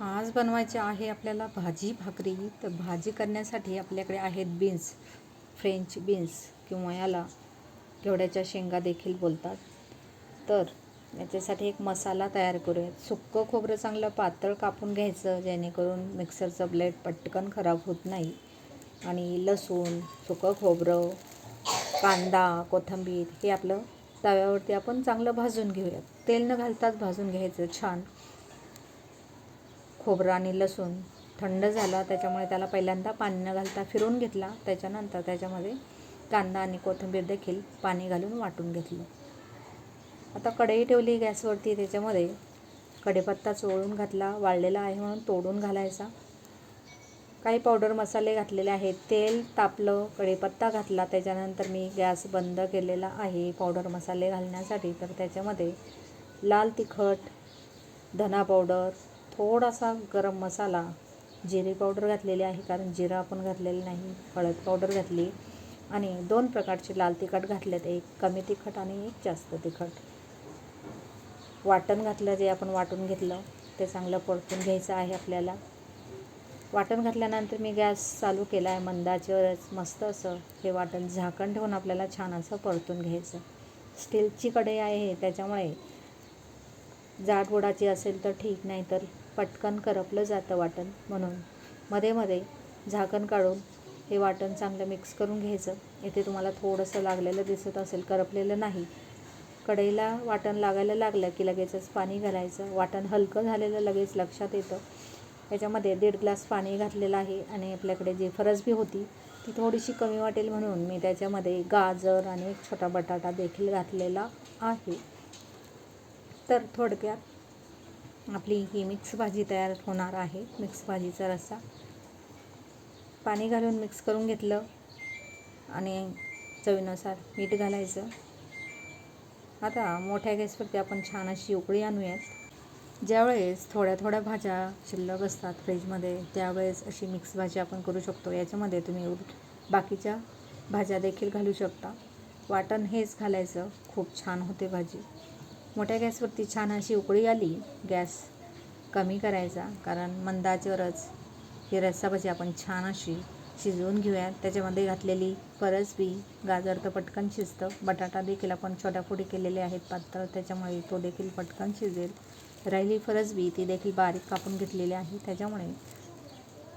आज बनवायचे आहे आपल्याला भाजी भाकरी. तर भाजी करण्यासाठी आपल्याकडे आहेत बीन्स फ्रेंच बीन्स किंवा याला घेवड्याच्या शेंगा देखील बोलतात. तर याच्यासाठी एक मसाला तयार करूयात. सुक्कं खोबरं चांगलं पातळ कापून घ्यायचं जेणेकरून मिक्सरचं ब्लेड पटकन खराब होत नाही. आणि लसूण सुकं खोबरं कांदा कोथिंबीर हे आपलं तव्यावरती आपण चांगलं भाजून घेऊया तेल न घालताच भाजून घ्यायचं छान. खोबरं आणि लसूण थंड झाला त्याच्यामुळे त्याला पहिल्यांदा पाणी न घालता फिरवून घेतला. त्याच्यानंतर त्याच्यामध्ये कांदा आणि कोथिंबीर देखील पाणी घालून वाटून घेतलं. आता कढई ठेवली गॅसवरती त्याच्यामध्ये कढीपत्ता चोळून घातला. वाळलेला आहे म्हणून तोडून घालायचा. काही पावडर मसाले घातलेले आहेत. तेल तापलं कढीपत्ता घातला. त्याच्यानंतर मी गॅस बंद केलेला आहे पावडर मसाले घालण्यासाठी. तर त्याच्यामध्ये लाल तिखट धना पावडर थोडासा गरम मसाला जिरे पावडर घातलेली आहे कारण जिरा आपण घातलेला नाही हळद पावडर घातली आणि दोन प्रकारचे लाल तिखट घातलेत एक कमी तिखट आणि एक जास्त तिखट. वाटण घातलं जे आपण वाटून घेतलं ते चांगलं परतून घ्यायचं आहे आपल्याला. वाटण घातल्यानंतर मी गॅस चालू केला आहे मंदाच्यावरच मस्त असं हे वाटण झाकण ठेवून आपल्याला छान असं परतून घ्यायचं. स्टीलची कढई आहे त्याच्यामुळे जाडबुडाची असेल तर ठीक नाही तर पटकन करपलं जातं वाटण म्हणून. मध्ये मध्ये झाकण काढून हे वाटण चांगलं मिक्स करून घ्यायचं. इथे तुम्हाला थोडंसं लागलेलं दिसत असेल करपलेलं नाही. कढईला वाटण लागायला लागलं की लगेचच पाणी घालायचं. वाटण हलकं झालेलं लगेच लक्षात येतं. याच्यामध्ये दीड ग्लास पाणी घातलेलं आहे आणि आपल्याकडे जी फरसबी होती ती थोडीशी कमी वाटेल म्हणून मी त्याच्यामध्ये गाजर आणि एक छोटा बटाटा देखील घातलेला आहे. तर थोडक्यात आपली ही मिक्स भाजी तयार होणार आहे मिक्स भाजीचा रस्सा. पाणी घालून मिक्स करून घेतलं आणि चवीनुसार मीठ घालायचं. आता मोठ्या गॅसवरती आपण छान अशी उकळी आणूयात. ज्यावेळेस थोड्या थोड्या भाज्या शिल्लक असतात फ्रीजमध्ये त्यावेळेस अशी मिक्स भाजी आपण करू शकतो. याच्यामध्ये तुम्ही बाकीच्या भाज्या देखील घालू शकता. वाटण हेच घालायचं. खूप छान होते भाजी. मोठ्या गॅसवरती छान अशी उकळी आली गॅस कमी करायचा. कारण मंदाच्यावरच ही रस्साभाजी आपण छान अशी शिजवून घेऊयात. त्याच्यामध्ये घातलेली फरसबी गाजर तर पटकन शिजतं. बटाटा देखील आपण छोट्या फोडी केलेले आहेत पात्र त्याच्यामुळे तो देखील पटकन शिजेल. राहिली फरसबी ती देखील बारीक कापून घेतलेली आहे. त्याच्यामुळे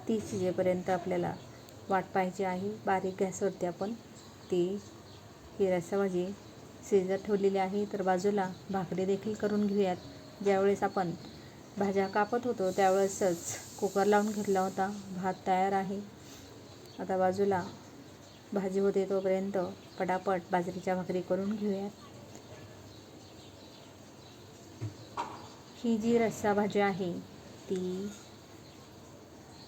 ती शिजेपर्यंत आपल्याला वाट पाहिजे आहे. बारीक गॅसवरती आपण ती ही रस्साभाजी शिजत ठेवलेली आहे तर बाजूला भाकरी देखील करून घेऊयात. ज्यावेळेस आपण भाज्या कापत होतो त्यावेळेसच कुकर लावून घेतला होता. भात तयार आहे. आता बाजूला भाजी होते तोपर्यंत पटापट बाजरीच्या भाकरी करून घेऊयात. ही जी रस्सा भाजी आहे ती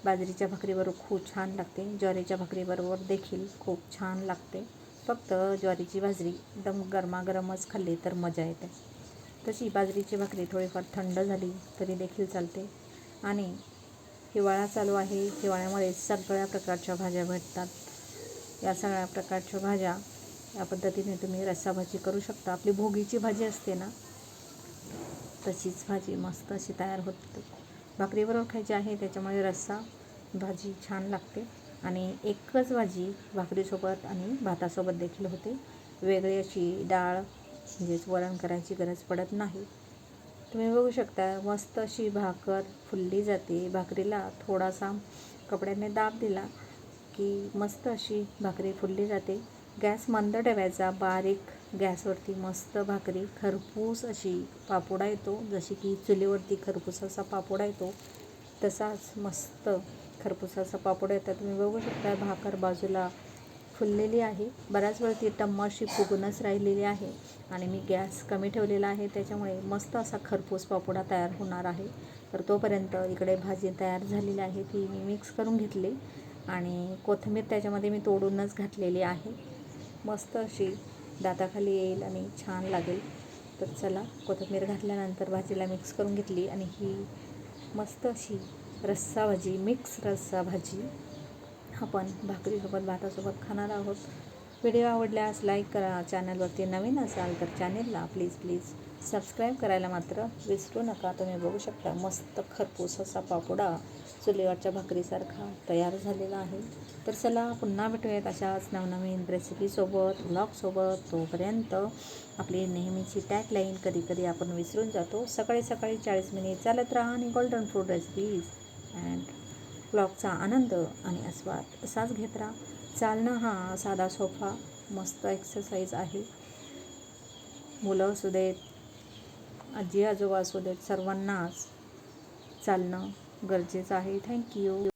बाजरीच्या भाकरीबरोबर खूप छान लागते. ज्वारीच्या भाकरीबरोबर देखील खूप छान लागते. फक्त ज्वारीची बाजरी एकदम गरमागरमच खाल्ली तर मजा येते. तशी बाजरीची भाकरी थोडीफार थंड झाली तरी देखील चालते. आणि हिवाळा चालू आहे हिवाळ्यामध्ये सगळ्या प्रकारच्या भाज्या भेटतात. या सगळ्या प्रकारच्या भाज्या या पद्धतीने तुम्ही रस्साभाजी करू शकता. आपली भोगीची भाजी असते ना तशीच भाजी मस्त अशी तयार होते. भाकरीबरोबर खायची आहे त्याच्यामुळे रस्सा भाजी छान लागते. आणि एकच भाजी भाकरीसोबत आणि भातासोबत देखील होते. वेगळी अशी डाळ म्हणजेच वरण करायची गरज पडत नाही. तुम्ही बघू शकता मस्त अशी भाकर फुलली जाते. भाकरीला थोडासा कपड्याने दाब दिला की मस्त अशी भाकरी फुलली जाते. गॅस मंद ठेवायचा. बारीक गॅसवरती मस्त भाकरी खरपूस अशी पापोडा येतो. जशी की चुलीवरती खरपूस असा पापोडा येतो. तसाच मस्त खरपुसाचा पापड येतात. तुम्ही बघू शकता भाकर बाजूला फुललेली आहे. बऱ्याच वेळ ती टम्माशी फुगूनच राहिलेली आहे आणि मी गॅस कमी ठेवलेला आहे. त्याच्यामुळे मस्त असा खरपूस पापोडा तयार होणार आहे. तर तोपर्यंत इकडे भाजी तयार झालेली आहे. ती मी मिक्स करून घेतली आणि कोथिंबीर त्याच्यामध्ये मी तोडूनच घातलेली आहे. मस्त अशी दाताखाली येईल आणि छान लागेल. तर चला कोथिंबीर घातल्यानंतर भाजीला मिक्स करून घेतली आणि ही मस्त अशी रस्सा भाजी मिक्स रस्सा भाजी. आपण भाकरीसोबत भातासोबत खाणार आहोत. व्हिडिओ आवडल्यास लाईक करा. चॅनलवरती नवीन असाल तर चॅनेलला प्लीज प्लीज सबस्क्राईब करायला मात्र विसरू नका. तुम्ही बघू शकता मस्त खरपूस असा पापुडा चुलीवरच्या भाकरीसारखा तयार झालेला आहे. तर चला पुन्हा भेटूयात अशाच नवनवीन रेसिपीसोबत ब्लॉगसोबत तोपर्यंत आपली नेहमीची टॅगलाईन कधी कधी आपण विसरून जातो. सकाळी सकाळी चाळीस मिनिट चालत राहा आणि गोल्डन फूड रेसिपीज अँड ब्लॉगचा आनंद आणि आस्वाद असाच घेत राहा. चालणं हा साधा सोफा मस्त एक्सरसाइज आहे. मुलं असू देत आजी आजोबा असू देत सर्वांनाच चालणं गरजेचं आहे. थँक्यू